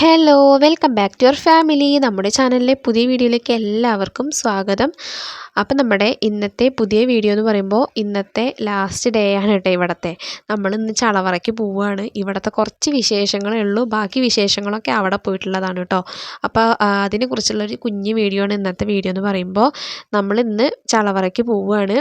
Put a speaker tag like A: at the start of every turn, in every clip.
A: Hello welcome back to your family നമ്മുടെ ചാനലിലെ പുതിയ വീഡിയോയിലേക്ക് എല്ലാവർക്കും സ്വാഗതം. അപ്പം നമ്മുടെ ഇന്നത്തെ പുതിയ വീഡിയോ എന്ന് പറയുമ്പോൾ ഇന്നത്തെ ലാസ്റ്റ് ഡേ ആണ് കേട്ടോ ഇവിടത്തെ. നമ്മൾ ഇന്ന് ചളവറയ്ക്ക് പോവുകയാണ്. ഇവിടുത്തെ കുറച്ച് വിശേഷങ്ങളേ ഉള്ളൂ. ബാക്കി വിശേഷങ്ങളൊക്കെ അവിടെ പോയിട്ടുള്ളതാണ് കേട്ടോ. അപ്പോൾ അതിനെക്കുറിച്ചുള്ളൊരു കുഞ്ഞു വീഡിയോ ആണ് ഇന്നത്തെ വീഡിയോ എന്ന് പറയുമ്പോൾ നമ്മൾ ഇന്ന് ചളവറയ്ക്ക് പോവുകയാണ്.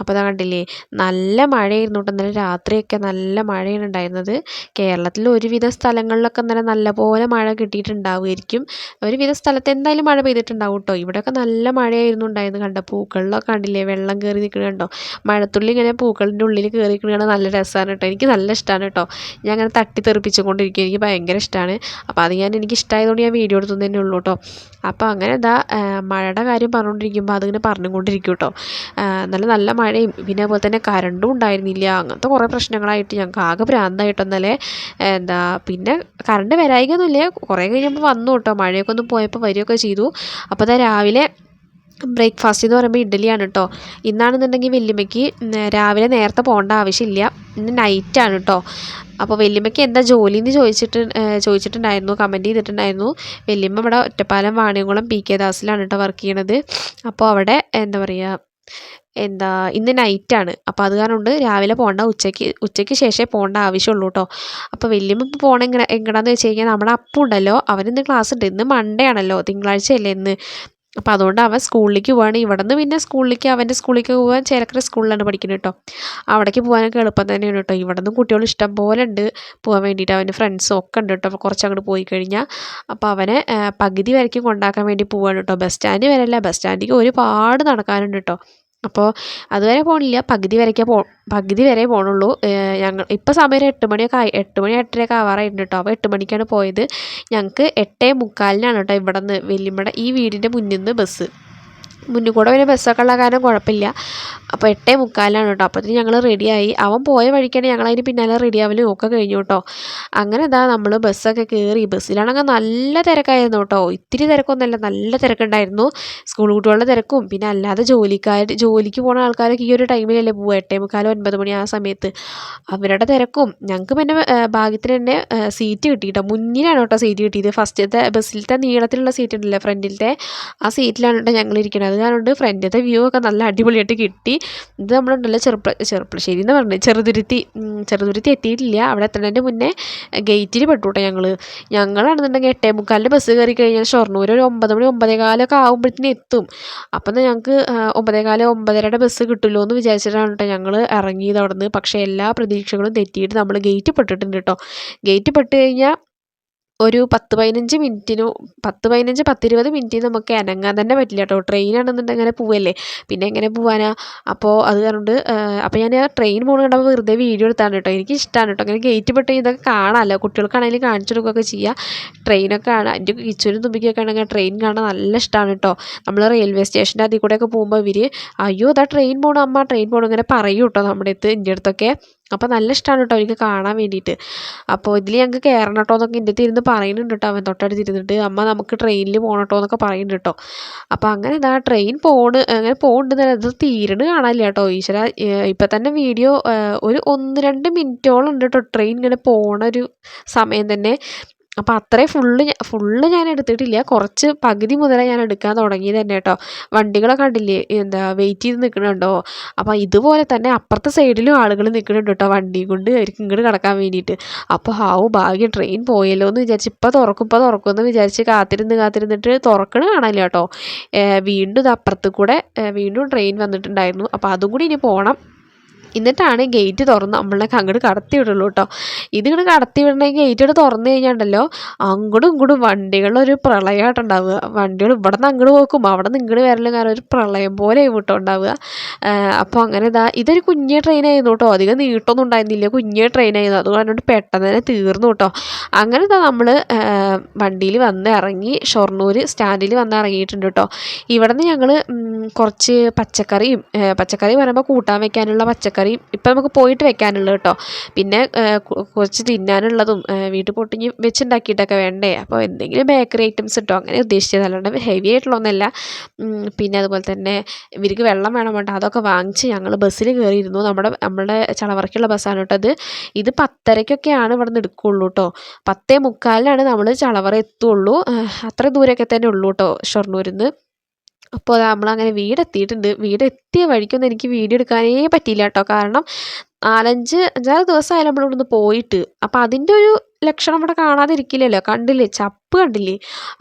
A: അപ്പോൾ അതാ കണ്ടില്ലേ നല്ല മഴയായിരുന്നു കേട്ടോ ഇന്നലെ. രാത്രിയൊക്കെ നല്ല മഴയാണ് ഉണ്ടായിരുന്നത്. കേരളത്തിൽ ഒരുവിധ സ്ഥലങ്ങളിലൊക്കെ ഇന്നലെ നല്ലപോലെ മഴ കിട്ടിയിട്ടുണ്ടാവുമായിരിക്കും. ഒരുവിധ സ്ഥലത്ത് എന്തായാലും മഴ പെയ്തിട്ടുണ്ടാവും കേട്ടോ. ഇവിടെയൊക്കെ നല്ല മഴയായിരുന്നു ഉണ്ടായിരുന്നു കണ്ടോ. പൂക്കളിലൊക്കെ കണ്ടില്ലേ വെള്ളം കയറി നിൽക്കുന്നത് കണ്ടോ. മഴത്തുള്ളി ഇങ്ങനെ പൂക്കളിന്റെ ഉള്ളിൽ കയറി നിൽക്കുന്നത് നല്ല രസമാണ് കേട്ടോ. എനിക്ക് നല്ല ഇഷ്ടമാണ് കേട്ടോ. ഞാൻ അങ്ങനെ തട്ടി തെറിപ്പിച്ചുകൊണ്ടിരിക്കും. എനിക്ക് ഭയങ്കര ഇഷ്ടമാണ്. അപ്പോൾ അത് ഞാൻ എനിക്ക് ഇഷ്ടമായതുകൊണ്ട് ഞാൻ വീഡിയോ എടുത്തു തന്നെ ഉള്ളൂ കേട്ടോ. അപ്പോൾ അങ്ങനെ എന്താ മഴയുടെ കാര്യം പറഞ്ഞുകൊണ്ടിരിക്കുമ്പോൾ അതിങ്ങനെ പറഞ്ഞുകൊണ്ടിരിക്കും കേട്ടോ. നല്ല നല്ല മഴയും പിന്നെ അതുപോലെ തന്നെ കറണ്ടും ഉണ്ടായിരുന്നില്ല. അങ്ങനത്തെ കുറേ പ്രശ്നങ്ങളായിട്ട് ഞങ്ങൾക്ക് ആകെ ഭ്രാന്തായിട്ട് ഇന്നലെ. എന്താ പിന്നെ കറണ്ട് വരായികയൊന്നുമില്ല. കുറേ കഴിയുമ്പോൾ വന്നു കേട്ടോ. മഴയൊക്കെ ഒന്ന് പോയപ്പോൾ വരികയൊക്കെ ചെയ്തു. അപ്പോൾ അതാ രാവിലെ ബ്രേക്ക്ഫാസ്റ്റ് എന്ന് പറയുമ്പോൾ ഇഡ്ഡലിയാണ് കേട്ടോ. ഇന്നാണെന്നുണ്ടെങ്കിൽ വല്യമ്മയ്ക്ക് രാവിലെ നേരത്തെ പോകേണ്ട ആവശ്യമില്ല. ഇന്ന് നൈറ്റാണ് കേട്ടോ. അപ്പോൾ വല്യമ്മയ്ക്ക് എന്താ ജോലി എന്ന് ചോദിച്ചിട്ട് ചോദിച്ചിട്ടുണ്ടായിരുന്നു കമന്റ് ചെയ്തിട്ടുണ്ടായിരുന്നു. വല്യമ്മ ഇവിടെ ഒറ്റപ്പാലം വാണിയംകുളം പി കെ ദാസിലാണ് കേട്ടോ വർക്ക് ചെയ്യണത്. അപ്പോൾ അവിടെ എന്താ പറയുക എന്താ ഇന്ന് നൈറ്റാണ് അപ്പോൾ അത് കാരണം കൊണ്ട് രാവിലെ പോകണ്ട ഉച്ചയ്ക്ക് ഉച്ചയ്ക്ക് ശേഷമേ പോകേണ്ട ആവശ്യമുള്ളൂ കേട്ടോ അപ്പോൾ വല്യമ്മ ഇപ്പോൾ പോകണം എങ്ങനെ എങ്ങനെയാണെന്ന് വെച്ച് കഴിഞ്ഞാൽ നമ്മുടെ അപ്പം ഉണ്ടല്ലോ അവനിന്ന് ക്ലാസ് ഉണ്ട്. ഇന്ന് മൺഡേ ആണല്ലോ തിങ്കളാഴ്ചയല്ലേ ഇന്ന്. അപ്പോൾ അതുകൊണ്ട് അവൻ സ്കൂളിലേക്ക് പോവാണ്. ഇവിടെ നിന്ന് പിന്നെ സ്കൂളിലേക്ക് അവന്റെ സ്കൂളിലേക്ക് പോകാൻ ചേലക്കര സ്കൂളിലാണ് പഠിക്കുന്നത് കേട്ടോ അവിടേക്ക് പോകാനൊക്കെ എളുപ്പം തന്നെയാണ് കേട്ടോ ഇവിടെ നിന്ന് കുട്ടികൾ ഇഷ്ടം പോലെ ഉണ്ട് പോകാൻ വേണ്ടിയിട്ട്. അവന്റെ ഫ്രണ്ട്സും ഒക്കെ ഉണ്ട് കേട്ടോ അപ്പോൾ കുറച്ച് അങ്ങോട്ട് പോയി കഴിഞ്ഞാൽ അപ്പോൾ അവനെ പകുതി വരയ്ക്കും കൊണ്ടാക്കാൻ വേണ്ടി പോവാണ് കേട്ടോ ബസ് സ്റ്റാൻഡ് വരെയല്ല ബസ് സ്റ്റാൻഡിലേക്ക് ഒരുപാട് നടക്കാനുണ്ട് കേട്ടോ അപ്പോൾ അതുവരെ പോകണില്ല പകുതി വരയ്ക്കേ പോ പകുതി വരെ പോകണുള്ളൂ ഞങ്ങൾ ഇപ്പോൾ സമയം എട്ട് മണിയൊക്കെ ആയി എട്ട് മണി എട്ടരയൊക്കെ ആവാറായിട്ടുണ്ട് കേട്ടോ അപ്പോൾ എട്ട് മണിക്കാണ് പോയത്. ഞങ്ങൾക്ക് എട്ടേ മുക്കാലിനാണ് കേട്ടോ ഇവിടെ നിന്ന് വെല്ലിമട ഈ വീടിന്റെ മുന്നിൽ നിന്ന് ബസ്. മുന്നിൽ കൂടെ പിന്നെ ബസ്സൊക്കെ ഉള്ള കാരണം കുഴപ്പമില്ല. അപ്പോൾ എട്ടേ മുക്കാലാണ് കേട്ടോ. അപ്പോഴത്തേന് ഞങ്ങൾ റെഡിയായി അവൻ പോയ വഴിക്കാണ് ഞങ്ങൾ അതിന് പിന്നാലെ റെഡിയാവലും ഒക്കെ കഴിഞ്ഞു കേട്ടോ. അങ്ങനെ ഇതാ നമ്മൾ ബസ്സൊക്കെ കയറി ബസ്സിലാണെങ്കിൽ നല്ല തിരക്കായിരുന്നു കേട്ടോ. ഇത്തിരി തിരക്കൊന്നുമല്ല നല്ല തിരക്കുണ്ടായിരുന്നു. സ്കൂൾ കുട്ടികളുടെ തിരക്കും. പിന്നെ അല്ലാതെ ജോലിക്കാർ ജോലിക്ക് പോകുന്ന ആൾക്കാരൊക്കെ ഈ ഒരു ടൈമിലല്ലേ പോവുക? എട്ടേ മുക്കാൽ ഒൻപത് മണി ആ സമയത്ത്. അവരുടെ തിരക്കും. ഞങ്ങൾക്ക് പിന്നെ ഭാഗ്യത്തിന് തന്നെ സീറ്റ് കിട്ടി കേട്ടോ. മുന്നിലാണ് കേട്ടോ സീറ്റ് കിട്ടിയത്. ഫസ്റ്റത്തെ ബസ്സിലത്തെ നീളത്തിലുള്ള സീറ്റ് ഉണ്ടല്ലോ ഫ്രണ്ടിലത്തെ ആ സീറ്റിലാണ് കേട്ടോ ഞങ്ങൾ ഇരിക്കുന്നത് കാരണം ഫ്രണ്ടിലത്തെ വ്യൂ ഒക്കെ നല്ല അടിപൊളിയായിട്ട് കിട്ടി. ഇത് നമ്മളുണ്ടല്ലോ ചെറുപ്പ ചെറുപ്പശ്ശേരി എന്ന് പറഞ്ഞത് ചെറുതുരുത്തി ചെറുതുരുത്തി എത്തിയിട്ടില്ല. അവിടെ എത്തുന്നതിന്റെ മുന്നേ ഗേറ്റിൽ പെട്ടു കേട്ടോ ഞങ്ങൾ ഞങ്ങളാണെന്നുണ്ടെങ്കിൽ എട്ടേ മുക്കാലിന്റെ ബസ് കയറി കഴിഞ്ഞാൽ ഷൊർണൂർ ഒരു ഒമ്പത് മണി ഒമ്പതേ കാലൊക്കെ ആകുമ്പോഴത്തേനും എത്തും. അപ്പം ഞങ്ങൾക്ക് ഒമ്പതേ കാലം ഒമ്പതരയുടെ ബസ് കിട്ടുമല്ലോ എന്ന് വിചാരിച്ചിട്ടാണ് കേട്ടോ ഞങ്ങൾ ഇറങ്ങിയത് അവിടെ നിന്ന് പക്ഷേ എല്ലാ പ്രതീക്ഷകളും തെറ്റിയിട്ട് നമ്മൾ ഗേറ്റ് പെട്ടിട്ടുണ്ട് കേട്ടോ ഗേറ്റ് പെട്ട് കഴിഞ്ഞാൽ ഒരു പത്ത് പതിനഞ്ച് മിനിറ്റിനു പത്ത് പതിനഞ്ച് പത്തിരുപത് മിനിറ്റിന് നമുക്ക് അനങ്ങാൻ തന്നെ പറ്റില്ല കേട്ടോ. ട്രെയിനാണെന്നുണ്ടെങ്കിൽ അങ്ങനെ പോവല്ലേ? പിന്നെ എങ്ങനെ പോവാനാ? അപ്പോൾ അത് കാരണം അപ്പോൾ ഞാൻ ട്രെയിൻ പോകുന്ന കണ്ടപ്പോൾ വെറുതെ വീഡിയോ എടുത്താണ് കേട്ടോ. എനിക്ക് ഇഷ്ടമാണ് കേട്ടോ. അങ്ങനെ ഗേറ്റ് പെട്ട് ഇതൊക്കെ കാണാമല്ലോ കുട്ടികൾക്കാണെങ്കിലും കാണിച്ചു കൊടുക്കുകയൊക്കെ ചെയ്യുക ട്രെയിനൊക്കെ കാണാം എന്റെ കിച്ചുവിനും തുമ്പിക്കൊക്കെ ആണെങ്കിൽ ട്രെയിൻ കാണാൻ നല്ല ഇഷ്ടമാണ് കേട്ടോ. നമ്മൾ റെയിൽവേ സ്റ്റേഷന്റെ അതിൽ കൂടെയൊക്കെ പോകുമ്പോൾ ഇവർ അയ്യോ അതാ ട്രെയിൻ പോകണം അമ്മ ട്രെയിൻ പോകണം ഇങ്ങനെ പറയും കേട്ടോ നമ്മുടെ അടുത്ത് എന്റെ അടുത്തൊക്കെ. അപ്പോൾ നല്ല ഇഷ്ടമാണ് കേട്ടോ എനിക്ക് കാണാൻ വേണ്ടിയിട്ട് അപ്പോൾ ഇതിൽ ഞങ്ങൾക്ക് കയറണം കേട്ടോ എന്നൊക്കെ എന്റെ അടുത്ത് ഇരുന്ന് പറയുന്നുണ്ട് കേട്ടോ അവൻ തൊട്ടടുത്ത് ഇരുന്നിട്ട് അമ്മ നമുക്ക് ട്രെയിനിൽ പോകണം കേട്ടോ എന്നൊക്കെ പറയുന്നുണ്ട് കേട്ടോ അപ്പോൾ അങ്ങനെ ഇതാ ട്രെയിൻ പോണ് അങ്ങനെ പോകുന്നുണ്ട് അത് തീരണ കാണാനില്ല കേട്ടോ ഈശ്വര ഇപ്പം തന്നെ വീഡിയോ ഒരു ഒന്ന് രണ്ട് മിനിറ്റോളം ഉണ്ട് കേട്ടോ ട്രെയിൻ ഇങ്ങനെ പോണ ഒരു സമയം തന്നെ. അപ്പോൾ അത്രയും ഫുള്ള് ഫുള്ള് ഞാൻ എടുത്തിട്ടില്ല. കുറച്ച് പകുതി മുതലേ ഞാൻ എടുക്കാൻ തുടങ്ങിയത് തന്നെ കേട്ടോ വണ്ടികളൊക്കെ കണ്ടില്ലേ? എന്താ വെയിറ്റ് ചെയ്ത് നിൽക്കുന്നുണ്ടോ അപ്പോൾ ഇതുപോലെ തന്നെ അപ്പുറത്തെ സൈഡിലും ആളുകൾ നിൽക്കുന്നുണ്ട് കേട്ടോ വണ്ടി കൊണ്ട്. അവർക്ക് ഇങ്ങോട്ട് കിടക്കാൻ വേണ്ടിയിട്ട്. അപ്പോൾ ഹാവു ഭാഗ്യം ട്രെയിൻ പോയല്ലോ എന്ന് വിചാരിച്ച് ഇപ്പോൾ തുറക്കും ഇപ്പോൾ തുറക്കും എന്ന് വിചാരിച്ച് കാത്തിരുന്ന് കാത്തിരുന്നിട്ട് തുറക്കണ കാണില്ല കേട്ടോ വീണ്ടും ഇത് അപ്പുറത്ത് കൂടെ വീണ്ടും ട്രെയിൻ വന്നിട്ടുണ്ടായിരുന്നു. അപ്പോൾ അതും കൂടി ഇനി പോകണം എന്നിട്ടാണ് ഗേറ്റ് തുറന്ന് നമ്മളൊക്കെ അങ്ങോട്ട് കടത്തി വിടുള്ളൂ കേട്ടോ ഇതിങ്ങോട്ട് കടത്തി വിടണമെങ്കിൽ ഗേറ്റ് ഇവിടെ തുറന്നു കഴിഞ്ഞാണ്ടല്ലോ അങ്ങോട്ടും ഇങ്ങോട്ടും വണ്ടികളൊരു പ്രളയമായിട്ടുണ്ടാവുക വണ്ടികൾ ഇവിടെ നിന്ന് അങ്ങോട്ട് പോക്കും അവിടെ നിന്ന് ഇങ്ങോട്ട് വരലും കാരണം ഒരു പ്രളയം പോലെ കേട്ടോ ഉണ്ടാവുക അപ്പോൾ അങ്ങനെ ഇതാ ഇതൊരു കുഞ്ഞേ ട്രെയിനായിരുന്നു കേട്ടോ അധികം നീട്ടൊന്നും ഉണ്ടായിരുന്നില്ല കുഞ്ഞേ ട്രെയിനായിരുന്നു അതുകൊണ്ട് പെട്ടെന്ന് തന്നെ തീർന്നു കേട്ടോ അങ്ങനെ ഇതാ നമ്മൾ വണ്ടിയിൽ വന്ന് ഇറങ്ങി ഷൊർണൂർ സ്റ്റാൻഡിൽ വന്ന് ഇറങ്ങിയിട്ടുണ്ട് കേട്ടോ ഇവിടെ നിന്ന് ഞങ്ങൾ കുറച്ച് പച്ചക്കറിയും പച്ചക്കറി പറയുമ്പോൾ കൂട്ടാൻ വെക്കാനുള്ള പച്ചക്കറി പച്ചക്കറി ഇപ്പം നമുക്ക് പോയിട്ട് വെക്കാനുള്ളത് കേട്ടോ. പിന്നെ കുറച്ച് തിന്നാനുള്ളതും വീട്ടിൽ പൊട്ടിഞ്ഞ് വെച്ചുണ്ടാക്കിയിട്ടൊക്കെ വേണ്ടേ? അപ്പോൾ എന്തെങ്കിലും ബേക്കറി ഐറ്റംസ് കിട്ടോ അങ്ങനെ ഉദ്ദേശിച്ചത്. അല്ലാണ്ട് ഹെവി ആയിട്ടുള്ളതൊന്നുമല്ല പിന്നെ അതുപോലെ തന്നെ ഇവർക്ക് വെള്ളം വേണം വേണ്ട അതൊക്കെ വാങ്ങിച്ച് ഞങ്ങൾ ബസ്സിൽ കയറിയിരുന്നു. നമ്മുടെ നമ്മുടെ ചളവറയ്ക്കുള്ള ബസ്സാണ് കേട്ടോ അത് ഇത് പത്തരയ്ക്കൊക്കെയാണ് ഇവിടെ നിന്ന് എടുക്കുകയുള്ളൂ കേട്ടോ. പത്തേ മുക്കാലിനാണ് നമ്മൾ ചളവറ എത്തുള്ളൂ. അത്ര ദൂരമൊക്കെ തന്നെ ഉള്ളൂ കേട്ടോ ഷൊർണൂരിൽ നിന്ന് അപ്പോൾ നമ്മളങ്ങനെ വീടെത്തിയിട്ടുണ്ട്. വീടെത്തിയ വഴിക്കൊന്നും എനിക്ക് വീഡിയോ എടുക്കാനേ പറ്റിയില്ല കേട്ടോ. കാരണം നാലഞ്ച് അഞ്ചാറ് ദിവസമായാലും നമ്മൾ ഇവിടുന്ന് പോയിട്ട്. അപ്പോൾ അതിന്റെ ഒരു ലക്ഷണം ഇവിടെ കാണാതിരിക്കില്ലല്ലോ. കണ്ടില്ലേ? ചപ്പ് കണ്ടില്ലേ?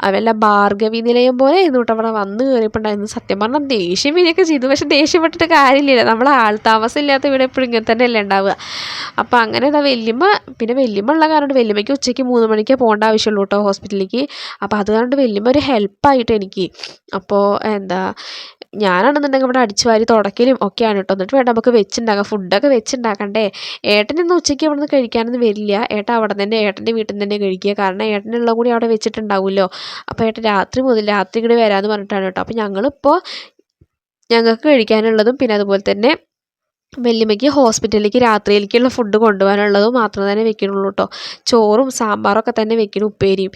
A: അവല്ല ഭാർഗവി നിലയം പോലെ ആയിരുന്നു കേട്ടോ അവിടെ വന്ന് കയറിയപ്പോണ്ടായിരുന്നു സത്യം പറഞ്ഞാൽ ദേഷ്യം വരികയൊക്കെ ചെയ്തു. പക്ഷെ ദേഷ്യപ്പെട്ടിട്ട് കാര്യമില്ല നമ്മൾ ആൾ താമസം ഇല്ലാത്ത ഇവിടെ എപ്പോഴും ഇങ്ങനെ തന്നെയല്ലേ ഉണ്ടാവുക. അപ്പം അങ്ങനെ ഇതാ വല്യമ്മ പിന്നെ വല്യമ്മ ഉള്ള കാരണം വല്യമ്മയ്ക്ക് ഉച്ചയ്ക്ക് മൂന്ന് മണിക്കേ പോകേണ്ട ആവശ്യമുള്ളൂ കേട്ടോ ഹോസ്പിറ്റലിലേക്ക്. അപ്പോൾ അത് കാരണം വല്യമ്മ ഒരു ഹെൽപ്പായിട്ട് എനിക്ക്. അപ്പോൾ എന്താ ഞാനാണെന്നുണ്ടെങ്കിൽ ഇവിടെ അടിച്ചു വാരി തുടക്കലും ഒക്കെയാണ് കേട്ടോ. എന്നിട്ട് വേണ്ട നമുക്ക് വെച്ചുണ്ടാക്കാം. ഫുഡൊക്കെ വെച്ചുണ്ടാക്കണ്ടേ. ഏട്ടൻ ഇന്ന് ഉച്ചയ്ക്ക് അവിടെ നിന്ന് കഴിക്കാനൊന്നും വരില്ല. ഏട്ടൻ അവിടെ തന്നെ ഏട്ടന്റെ വീട്ടിൽ നിന്ന് തന്നെ കഴിക്കുക. കാരണം ഏട്ടനുള്ള കൂടി അവിടെ വെച്ചിട്ടുണ്ടാവുമല്ലോ. അപ്പോൾ ഏട്ടൻ രാത്രി മുതൽ രാത്രി ഇങ്ങോട്ട് വരാമെന്ന് പറഞ്ഞിട്ടാണ് കേട്ടോ. അപ്പോൾ ഞങ്ങളിപ്പോൾ ഞങ്ങൾക്ക് കഴിക്കാനുള്ളതും പിന്നെ അതുപോലെ തന്നെ വല്യമ്മയ്ക്ക് ഹോസ്പിറ്റലിലേക്ക് രാത്രിയിലേക്കുള്ള ഫുഡ് കൊണ്ടുപോകാനുള്ളത് മാത്രം തന്നെ വെക്കണുള്ളൂ കേട്ടോ ചോറും സാമ്പാറൊക്കെ തന്നെ വെക്കണം ഉപ്പേരിയും.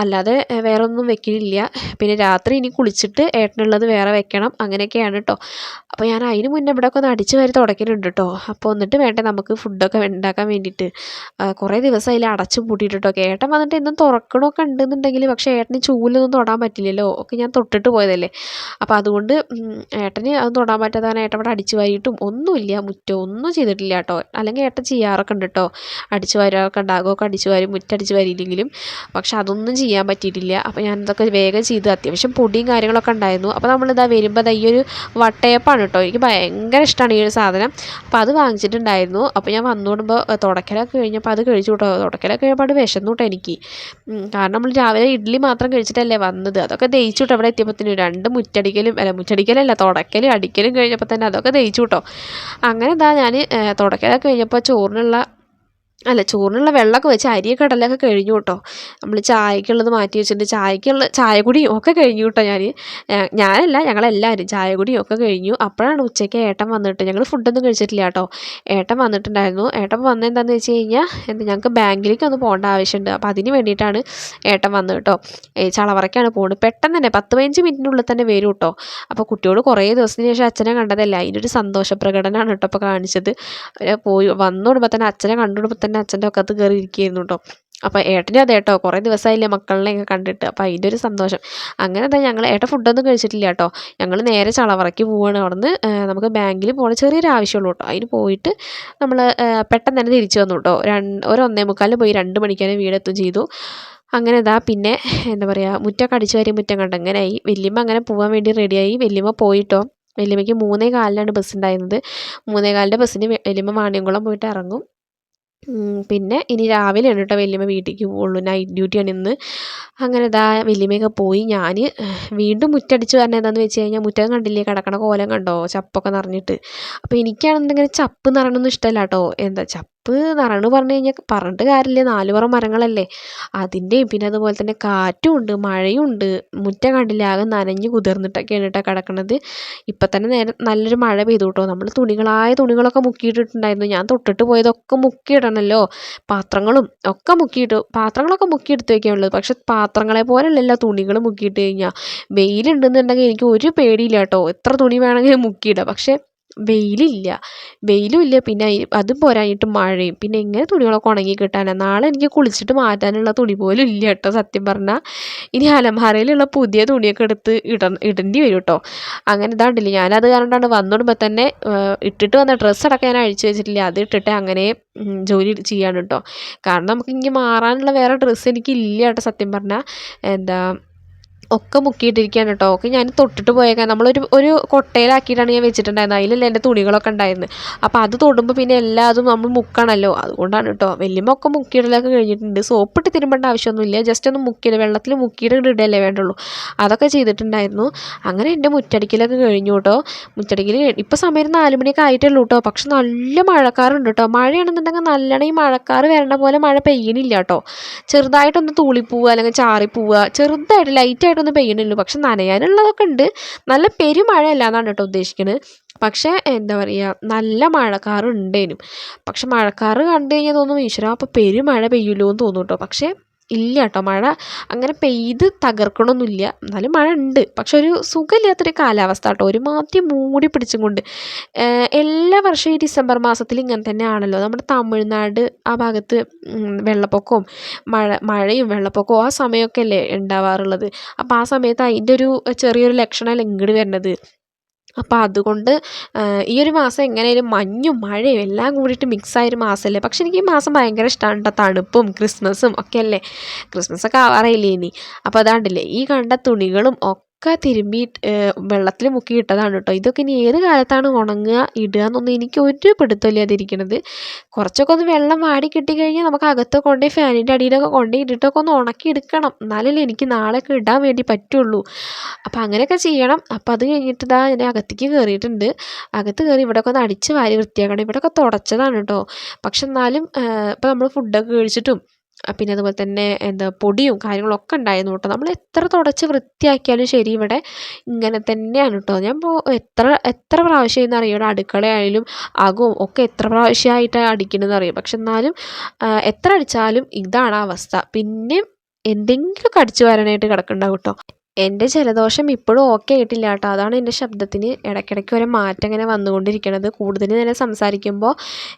A: അല്ലാതെ വേറെ ഒന്നും വെക്കണില്ല പിന്നെ രാത്രി ഇനി കുളിച്ചിട്ട് ഏട്ടനുള്ളത് വേറെ വെക്കണം അങ്ങനെയൊക്കെയാണ് കേട്ടോ അപ്പോൾ ഞാൻ അതിന് മുന്നേ ഇവിടെയൊക്കെ ഒന്ന് അടിച്ചു വരി തുടയ്ക്കുന്നുണ്ട് കേട്ടോ അപ്പോൾ എന്നിട്ട് വേണ്ടേ നമുക്ക് ഫുഡൊക്കെ ഉണ്ടാക്കാൻ വേണ്ടിയിട്ട്. കുറേ ദിവസം അതിൽ അടച്ചു പൂട്ടിയിട്ട് കേട്ടോ ഏട്ടൻ വന്നിട്ട് എന്നും തുറക്കണമൊക്കെ ഉണ്ടെന്നുണ്ടെങ്കിൽ പക്ഷേ ഏട്ടന് ചൂലൊന്നും തൊടാൻ പറ്റില്ലല്ലോ. ഒക്കെ ഞാൻ തൊട്ടിട്ട് പോയതല്ലേ. അപ്പോൾ അതുകൊണ്ട് ഏട്ടന് അത് തൊടാൻ പറ്റാതെ ഏട്ടൻ ഇവിടെ അടിച്ചു വാരിയിട്ടും. ഒന്നുമില്ല മുറ്റം ഒന്നും ചെയ്തിട്ടില്ല കേട്ടോ. അല്ലെങ്കിൽ ഏട്ടൻ ചെയ്യാറൊക്കെ ഉണ്ട് കേട്ടോ. അടിച്ചു ഉണ്ടാകും ഒക്കെ അടിച്ചു വാരി മുറ്റടിച്ചു വാരിയില്ലെങ്കിലും. പക്ഷെ അതൊന്നും ചെയ്യാൻ പറ്റിയിട്ടില്ല. അപ്പോൾ ഞാൻ ഇതൊക്കെ വേഗം ചെയ്ത് അത്യാവശ്യം പൊടിയും കാര്യങ്ങളൊക്കെ ഉണ്ടായിരുന്നു. അപ്പോൾ നമ്മളിതാ വരുമ്പോൾ ഈ ഒരു വട്ടയപ്പാണ് കേട്ടോ. എനിക്ക് ഭയങ്കര ഇഷ്ടമാണ് ഈ ഒരു സാധനം. അപ്പോൾ അത് വാങ്ങിച്ചിട്ടുണ്ടായിരുന്നു. അപ്പോൾ ഞാൻ വന്നുകൊടുമ്പോൾ തുടക്കലൊക്കെ കഴിഞ്ഞപ്പോൾ അത് കഴിച്ചു കേട്ടോ. തുടക്കലൊക്കെ കഴിഞ്ഞപ്പോൾ അത് വിശന്നു കേട്ടോ എനിക്ക്. കാരണം നമ്മൾ രാവിലെ ഇഡ്ഡലി മാത്രം കഴിച്ചിട്ടല്ലേ വന്നത്. അതൊക്കെ ദഹിച്ചു കേട്ടോ അവിടെ എത്തിയപ്പോഴത്തേനും രണ്ട് മുറ്റടിക്കലും അല്ല മുറ്റടിക്കലല്ല തുടക്കലും അടിക്കലും കഴിഞ്ഞപ്പോൾ തന്നെ അതൊക്കെ ദഹിച്ചു കേട്ടോ. അങ്ങനെ എന്താ ഞാൻ തുടക്കലൊക്കെ കഴിഞ്ഞപ്പോൾ ചോറിനുള്ള അല്ല ചോറിനുള്ള വെള്ളമൊക്കെ വെച്ച് അരിയൊക്കെ കടലൊക്കെ കഴിഞ്ഞു കേട്ടോ. നമ്മൾ ചായക്കുള്ളത് മാറ്റി വെച്ചിട്ടുണ്ട് ചായക്കുള്ള ചായ കുടിയും ഒക്കെ കഴിഞ്ഞു കേട്ടോ ഞാൻ ഞാനല്ല ഞങ്ങളെല്ലാവരും ചായ കുടിയും ഒക്കെ കഴിഞ്ഞു. അപ്പോഴാണ് ഉച്ചയ്ക്ക് ഏട്ടൻ വന്നിട്ട് ഞങ്ങൾ ഫുഡൊന്നും കഴിച്ചിട്ടില്ല കേട്ടോ. ഏട്ടൻ വന്നിട്ടുണ്ടായിരുന്നു. ഏട്ടൻ വന്നെന്താണെന്ന് വെച്ച് കഴിഞ്ഞാൽ എന്താ ഞങ്ങൾക്ക് ബാങ്കിലേക്ക് ഒന്ന് പോകേണ്ട ആവശ്യമുണ്ട്. അപ്പോൾ അതിന് വേണ്ടിയിട്ടാണ് ഏട്ടൻ വന്നത് കേട്ടോ. ചളവറയ്ക്കാണ് പോകുന്നത് പെട്ടെന്ന് തന്നെ പത്ത് പതിനഞ്ച് മിനിറ്റിനുള്ളിൽ തന്നെ വരും കേട്ടോ. അപ്പോൾ കുട്ടിയോട് കുറേ ദിവസത്തിന് ശേഷം അച്ഛനെ കണ്ടതല്ല? അതിന്റെ ഒരു സന്തോഷ പ്രകടനമാണ് കേട്ടോ അപ്പോൾ കാണിച്ചത്. പോയി വന്നുകൊടുമ്പോൾ തന്നെ അച്ഛനെ കണ്ടുകൊടുമ്പോൾ തന്നെ അച്ഛന്റെ ഒക്കെ അത് കയറി ഇരിക്കുകയായിരുന്നു കേട്ടോ. അപ്പോൾ ഏട്ടനും അതെ കുറേ ദിവസമായില്ലേ മക്കളിനെയൊക്കെ കണ്ടിട്ട്. അപ്പോൾ അതിന്റെ ഒരു സന്തോഷം. അങ്ങനെ തന്നെ ഞങ്ങൾ ഏട്ടൻ ഫുഡൊന്നും കഴിച്ചിട്ടില്ല കേട്ടോ. ഞങ്ങൾ നേരെ ചളവറക്കി പോവുകയാണ് അവിടുന്ന് നമുക്ക് ബാങ്കിൽ പോകണ. ചെറിയൊരു ആവശ്യമുള്ളൂ കേട്ടോ. അതിന് പോയിട്ട് നമ്മൾ പെട്ടെന്ന് തന്നെ തിരിച്ചു വന്നു കേട്ടോ. രണ്ട് ഒരു ഒന്നേ മുക്കാലിന് പോയി രണ്ട് മണിക്കാണ് വീടെത്തും ചെയ്തു. അങ്ങനെ ഇതാ പിന്നെ എന്താ പറയുക മുറ്റൊക്കെ അടിച്ചു വാരി മുറ്റം കണ്ട് അങ്ങനെയായി വല്യമ്മ അങ്ങനെ പോകാൻ വേണ്ടി റെഡിയായി. വല്യമ്മ പോയിട്ടോ വല്യമ്മയ്ക്ക് മൂന്നേ കാലിനാണ് ബസ് ഉണ്ടായിരുന്നത്. മൂന്നേ കാലിന്റെ ബസ്സിന് വല്യമ്മ വാണിയംകുളം പോയിട്ട് ഇറങ്ങും. പിന്നെ ഇനി രാവിലെയാണ് കേട്ടോ വല്യമ്മ വീട്ടിലേക്ക് പോവുള്ളൂ. നൈറ്റ് ഡ്യൂട്ടിയാണ് ഇന്ന്. അങ്ങനെ ഇതാ വല്യമ്മയൊക്കെ പോയി. ഞാൻ വീണ്ടും മുറ്റടിച്ച് വരണത് എന്താണെന്ന് വെച്ച് കഴിഞ്ഞാൽ മുറ്റം കണ്ടില്ലേ? കിടക്കണ കോലം കണ്ടോ? ചപ്പൊക്കെ നിറഞ്ഞിട്ട്. അപ്പോൾ എനിക്കാണെന്നുണ്ടെങ്കിൽ ചപ്പ് നിറയണമൊന്നും ഇഷ്ടമല്ല കേട്ടോ എന്താ ചപ്പ് തണുപ്പ് നിറയണു പറഞ്ഞു കഴിഞ്ഞാൽ പറഞ്ഞിട്ട് കാര്യമില്ല. നാല് പുറം മരങ്ങളല്ലേ. അതിന്റെയും പിന്നെ അതുപോലെ തന്നെ കാറ്റും ഉണ്ട് മഴയും ഉണ്ട് മുറ്റം കണ്ടില്ല ആകെ നനഞ്ഞ് കുതിർന്നിട്ടൊക്കെയാണ് കേട്ടോ കിടക്കണത്. ഇപ്പം തന്നെ നേരെ നല്ലൊരു മഴ പെയ്തു കേട്ടോ. നമ്മൾ തുണികളായ തുണികളൊക്കെ മുക്കിയിട്ടിട്ടുണ്ടായിരുന്നു. ഞാൻ തൊട്ടിട്ട് പോയതൊക്കെ മുക്കിയിടണമല്ലോ പാത്രങ്ങളും ഒക്കെ മുക്കിയിട്ട് പാത്രങ്ങളൊക്കെ മുക്കിയെടുത്ത് വയ്ക്കാനുള്ളത് പക്ഷെ പാത്രങ്ങളെ പോലെയല്ലല്ലോ തുണികൾ മുക്കിയിട്ട് കഴിഞ്ഞാൽ വെയിലുണ്ടെന്നുണ്ടെങ്കിൽ എനിക്ക് ഒരു പേടിയില്ല കേട്ടോ. എത്ര തുണി വേണമെങ്കിലും മുക്കിയിടാം. പക്ഷേ വെയിലില്ല. വെയിലും ഇല്ല. പിന്നെ അതും പോരാഞ്ഞിട്ട് മഴയും. പിന്നെ എങ്ങനെ തുണികളൊക്കെ ഉണങ്ങി കിട്ടാനാണ് നാളെ എനിക്ക് കുളിച്ചിട്ട് മാറ്റാനുള്ള തുണി പോലും ഇല്ല കേട്ടോ സത്യം പറഞ്ഞാൽ ഇനി അലമാരയിലുള്ള പുതിയ തുണിയൊക്കെ എടുത്ത് ഇട ഇടേണ്ടി വരും കേട്ടോ. അങ്ങനെ ഇതാണ്ടില്ല ഞാനത് കാരണമാണ് വന്നിടുമ്പോൾ തന്നെ ഇട്ടിട്ട് വന്ന ഡ്രസ്സ് അടക്കം ഞാൻ അഴിച്ചു വെച്ചിട്ടില്ല. അത് ഇട്ടിട്ട് അങ്ങനെ ജോലി ചെയ്യാണ് കേട്ടോ. കാരണം നമുക്ക് ഇനി മാറാനുള്ള വേറെ ഡ്രസ്സ് എനിക്ക് ഇല്ല കേട്ടോ സത്യം പറഞ്ഞാൽ എന്താ ഒക്കെ മുക്കിയിട്ടിരിക്കുകയാണ് കേട്ടോ. ഒക്കെ ഞാൻ തൊട്ടിട്ട് പോയേക്കാം. നമ്മളൊരു ഒരു കൊട്ടയിലാക്കിയിട്ടാണ് ഞാൻ വെച്ചിട്ടുണ്ടായിരുന്നത്. അതിലല്ലേ എന്റെ തുണികളൊക്കെ ഉണ്ടായിരുന്നത്. അപ്പോൾ അത് തൊടുമ്പോൾ പിന്നെ എല്ലാതും നമ്മൾ മുക്കണമല്ലോ. അതുകൊണ്ടാണ് കേട്ടോ. വലിയമ്മ ഒക്കെ മുക്കിയിടലൊക്കെ കഴിഞ്ഞിട്ടുണ്ട്. സോപ്പിട്ട് തിരുമ്പേണ്ട ആവശ്യമൊന്നുമില്ല. ജസ്റ്റ് ഒന്ന് മുക്കിയിട. വെള്ളത്തിൽ മുക്കിയിട്ട് ഇടല്ലേ വേണ്ടുള്ളൂ. അതൊക്കെ ചെയ്തിട്ടുണ്ടായിരുന്നു. അങ്ങനെ എന്റെ മുറ്റടിക്കലൊക്കെ കഴിഞ്ഞു കേട്ടോ. മുറ്റടിക്കൽ ഇപ്പോൾ സമയം നാല് മണിയൊക്കെ ആയിട്ടുള്ളൂ കേട്ടോ. പക്ഷെ നല്ല മഴക്കാറുണ്ട് കേട്ടോ. മഴയാണെന്നുണ്ടെങ്കിൽ നല്ലോണം ഈ മഴക്കാർ വരേണ്ട പോലെ മഴ പെയ്യണില്ല കേട്ടോ. ചെറുതായിട്ടൊന്ന് തൂളിപ്പോവുക അല്ലെങ്കിൽ ചാറിപ്പോവുക. ചെറുതായിട്ട് ലൈറ്റായിട്ട് ചെറുതായിട്ടൊന്നും പെയ്യണുള്ളൂ പക്ഷെ നനയാനുള്ളതൊക്കെ ഉണ്ട്. നല്ല പെരുമഴയല്ല എന്നാണ് കേട്ടോ ഉദ്ദേശിക്കുന്നത് പക്ഷേ എന്താ പറയുക നല്ല മഴക്കാറ് ഉണ്ടേനും പക്ഷെ മഴക്കാറ് കണ്ടു കഴിഞ്ഞാൽ തോന്നും ഈശ്വര അപ്പോൾ പെരുമഴ പെയ്യുമല്ലോ എന്ന് തോന്നും കേട്ടോ. പക്ഷേ ഇല്ല കേട്ടോ മഴ അങ്ങനെ പെയ്ത് തകർക്കണമൊന്നുമില്ല എന്നാലും മഴ ഉണ്ട് പക്ഷെ ഒരു സുഖമില്ലാത്തൊരു കാലാവസ്ഥ കേട്ടോ ഒരുമാതിരി മൂടി പിടിച്ചും കൊണ്ട്. എല്ലാ വർഷവും ഈ ഡിസംബർ മാസത്തിൽ ഇങ്ങനെ തന്നെയാണല്ലോ. നമ്മുടെ തമിഴ്നാട് ആ ഭാഗത്ത് വെള്ളപ്പൊക്കവും മഴ മഴയും വെള്ളപ്പൊക്കവും ആ സമയമൊക്കെ അല്ലേ ഉണ്ടാവാറുള്ളത്. അപ്പോൾ ആ സമയത്ത് അതിന്റെ ഒരു ചെറിയൊരു ലക്ഷണമല്ലേ ഇങ്ങോട്ട് വരുന്നത്. അപ്പോൾ അതുകൊണ്ട് ഈ ഒരു മാസം എങ്ങനെയും മഞ്ഞും മഴയും എല്ലാം കൂടിയിട്ട് മിക്സായൊരു മാസമല്ലേ പക്ഷെ എനിക്ക് ഈ മാസം ഭയങ്കര ഇഷ്ടമാണ് കേട്ടോ തണുപ്പും ക്രിസ്മസും ഒക്കെ അല്ലേ? ക്രിസ്മസൊക്കെ ആവാറായില്ലേ ഇനി? അപ്പോൾ അതാണ്ടില്ലേ ഈ കണ്ട തുണികളും ഒക്കെ തിരുമ്പി വെള്ളത്തിൽ മുക്കി ഇട്ടതാണ് കേട്ടോ. ഇതൊക്കെ ഇനി ഏത് കാലത്താണ് ഉണങ്ങുക ഇടുക എന്നൊന്നും എനിക്ക് ഒരു പിടുത്തമില്ല അതിരിക്കണത് കുറച്ചൊക്കെ ഒന്ന് വെള്ളം വാടി കിട്ടിക്കഴിഞ്ഞാൽ നമുക്ക് അകത്ത് കൊണ്ടുപോയി ഫാനിന്റെ അടിയിലൊക്കെ കൊണ്ടുപോയി ഇട്ടിട്ടൊക്കെ ഒന്ന് ഉണക്കി എടുക്കണം. എന്നാലല്ലേ എനിക്ക് നാളെയൊക്കെ ഇടാൻ വേണ്ടി പറ്റുള്ളൂ. അപ്പോൾ അങ്ങനെയൊക്കെ ചെയ്യണം. അപ്പോൾ അത് കഴിഞ്ഞിട്ട് ഇതാ ഞാൻ അകത്തേക്ക് കയറിയിട്ടുണ്ട്. അകത്ത് കയറി ഇവിടെയൊക്കെ ഒന്ന് അടിച്ച് വാരി വൃത്തിയാക്കണം. ഇവിടെയൊക്കെ തുടച്ചതാണ് കേട്ടോ. പക്ഷെ എന്നാലും ഇപ്പോൾ നമ്മൾ ഫുഡൊക്കെ കഴിച്ചിട്ടും പിന്നെ അതുപോലെ തന്നെ എന്താ പൊടിയും കാര്യങ്ങളൊക്കെ ഉണ്ടായിരുന്നു കേട്ടോ. നമ്മൾ എത്ര തുടച്ച് വൃത്തിയാക്കിയാലും ശരി ഇവിടെ ഇങ്ങനെ തന്നെയാണ് കേട്ടോ. ഞാൻ ഇപ്പോൾ എത്ര എത്ര പ്രാവശ്യം എന്ന് അറിയാം ഇവിടെ അടുക്കളയായാലും അകവും ഒക്കെ എത്ര പ്രാവശ്യമായിട്ടാണ് അടിക്കണമെന്ന് അറിയാം പക്ഷെ എന്നാലും എത്ര അടിച്ചാലും ഇതാണ് അവസ്ഥ. പിന്നെയും എന്തെങ്കിലുമൊക്കെ അടിച്ചു വരാനായിട്ട് കിടക്കുന്നുണ്ടാവും കേട്ടോ. എന്റെ ജലദോഷം ഇപ്പോഴും ഓക്കെ ആയിട്ടില്ല കേട്ടോ. അതാണ് എന്റെ ശബ്ദത്തിന് ഇടയ്ക്കിടയ്ക്ക് ഒരു മാറ്റം ഇങ്ങനെ വന്നുകൊണ്ടിരിക്കണത്. കൂടുതൽ നേരം സംസാരിക്കുമ്പോൾ